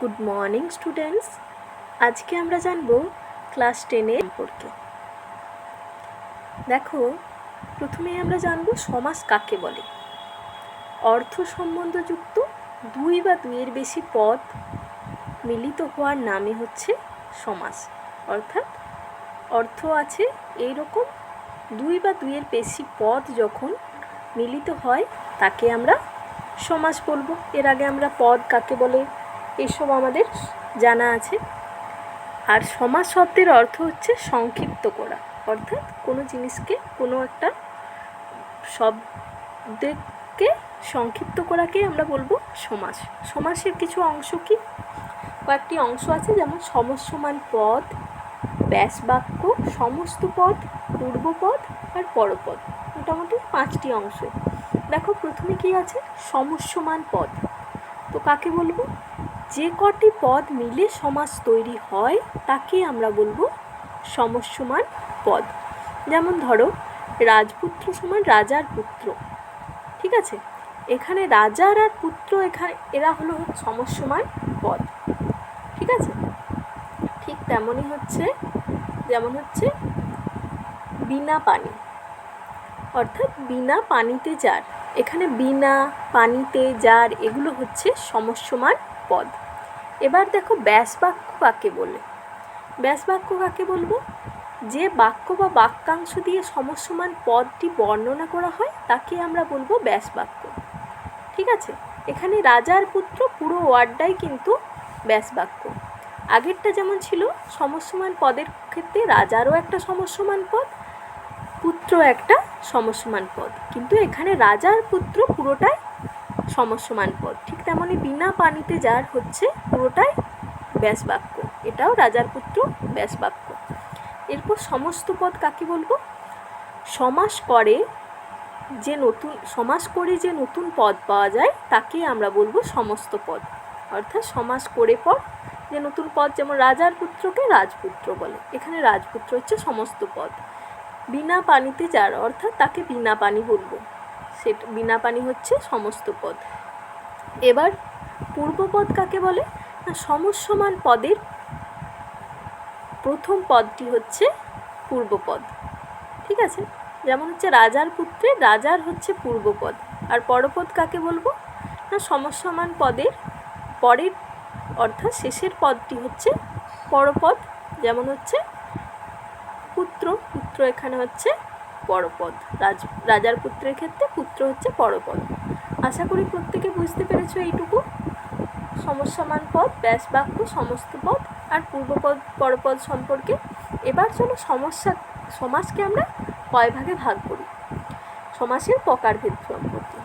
Good morning, students. আজকে আমরা জানব ক্লাস টেনের সম্পর্কে। দেখো প্রথমেই আমরা জানব সমাস কাকে বলে? অর্থ সম্বন্ধযুক্ত দুই বা দুইয়ের বেশি পদ মিলিত হওয়ার নামই হচ্ছে সমাস। অর্থাৎ অর্থ আছে এই রকম দুই বা দুইয়ের বেশি পদ যখন মিলিত হয়, তাকে আমরা সমাস বলব। এর আগে আমরা পদ কাকে বলে? এসব আমাদের জানা আছে। আর সমাজ শব্দের অর্থ হচ্ছে সংক্ষিপ্ত করা। অর্থাৎ কোনো জিনিসকে, কোনো একটা শব্দকে সংক্ষিপ্ত করাকে আমরা বলব সমাস। সমাসের কিছু অংশ কি? কয়েকটি অংশ আছে, যেমন সমসমান পদ ব্যাস বাক্য সমস্ত পদ, পূর্বপদ আর পরপদ। মোটামুটি পাঁচটি অংশ। দেখো, প্রথমে কি আছে? সমস্যমান পদ। তো কাকে বলব? যে কটি পদ মিলে সমাস তৈরি হয়, তাকে আমরা বলব সমস্যমান পদ। যেমন ধরো, রাজপুত্র সমান রাজার পুত্র। ঠিক আছে? এখানে রাজার আর পুত্র এখানে, এরা হলো সমস্যমান পদ। ঠিক আছে? ঠিক তেমনই হচ্ছে, যেমন হচ্ছে বিনা পানি। অর্থাৎ বিনা পানিতে যার। এখানে বিনা পানিতে যার, এগুলো হচ্ছে সমস্যমান পদ। এবার দেখো ব্যাস বাক্য কাকে বলে? ব্যাস বাক্য কাকে বলব? যে বাক্য বা বাক্যাংশ দিয়ে সমস্যমান পদটি বর্ণনা করা হয়, তাকে আমরা বলব ব্যাস বাক্য। ঠিক আছে? এখানে রাজার পুত্র পুরো ওয়ার্ডটাই কিন্তু ব্যাস বাক্য। আগেরটা যেমন ছিল সমস্যমান পদের ক্ষেত্রে রাজারও একটা সমস্যমান পদ পুত্র একটা সমস্যমান পদ। কিন্তু এখানে রাজার পুত্র পুরোটাই সমস্যমান পদ ঠিক তেমনই বিনা পানিতে যার হচ্ছে পুরোটাই ব্যাসবাক্য। এটাও রাজার পুত্র ব্যাসবাক্য। এরপর সমস্ত পদ কাকে বলব? সমাস করে যে নতুন, সমাস করে যে নতুন পদ পাওয়া যায়, তাকে আমরা বলব সমস্ত পদ। অর্থাৎ সমাস করে পর যে নতুন পদ, যেমন রাজার পুত্রকে রাজপুত্র বলে। এখানে রাজপুত্র হচ্ছে সমস্ত পদ। বিনা পানিতে যার, অর্থাৎ তাকে বিনা পানি বলব। সেটা, বিনা পানি হচ্ছে সমস্ত পদ। এবার পূর্বপদ কাকে বলে? না সমস্যমান পদের প্রথম পদটি হচ্ছে পূর্বপদ ঠিক আছে? যেমন হচ্ছে রাজার পুত্রের রাজার হচ্ছে পূর্বপদ আর পরপদ কাকে বলব? না সমস্যমান পদের পরের, অর্থাৎ শেষের পদটি হচ্ছে পরপদ। যেমন হচ্ছে পুত্র পুত্র এখানে হচ্ছে পরপদ। রাজ, রাজার পুত্রের ক্ষেত্রে পুত্র হচ্ছে পরপদ। আশা করি প্রত্যেকে বুঝতে পেরেছ এইটুকু। সমস্যামান পদ ব্যাস বাক্য সমস্ত পদ আর পূর্বপদ, পরপদ সম্পর্কে। এবার চলো সমস্যা সমাজকে আমরা কয় ভাগে ভাগ করি? সমাসের প্রকারভেদ সম্পর্কে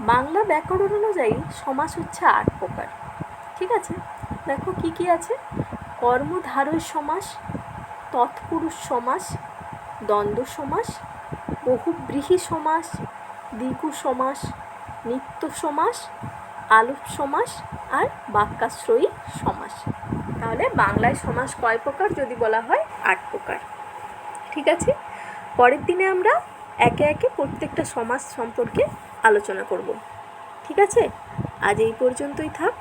বাংলা ব্যাকরণ অনুযায়ী সমাস হচ্ছে আট প্রকার। ঠিক আছে? দেখো কি কি আছে? কর্মধারয় সমাস, তৎপুরুষ সমাস, দ্বন্দ্ব সমাস বহুব্রীহি সমাস দ্বিগু সমাস, নিত্য সমাস, আলোপ সমাস আর বাক্যাশ্রয়ী সমাস। তাহলে বাংলায় সমাস কয় প্রকার যদি বলা হয়? আট প্রকার। ঠিক আছে? পরের দিনে আমরা একে একে প্রত্যেকটা সমাজ সম্পর্কে আলোচনা করব। ঠিক আছে? আজ এই পর্যন্তই থাক।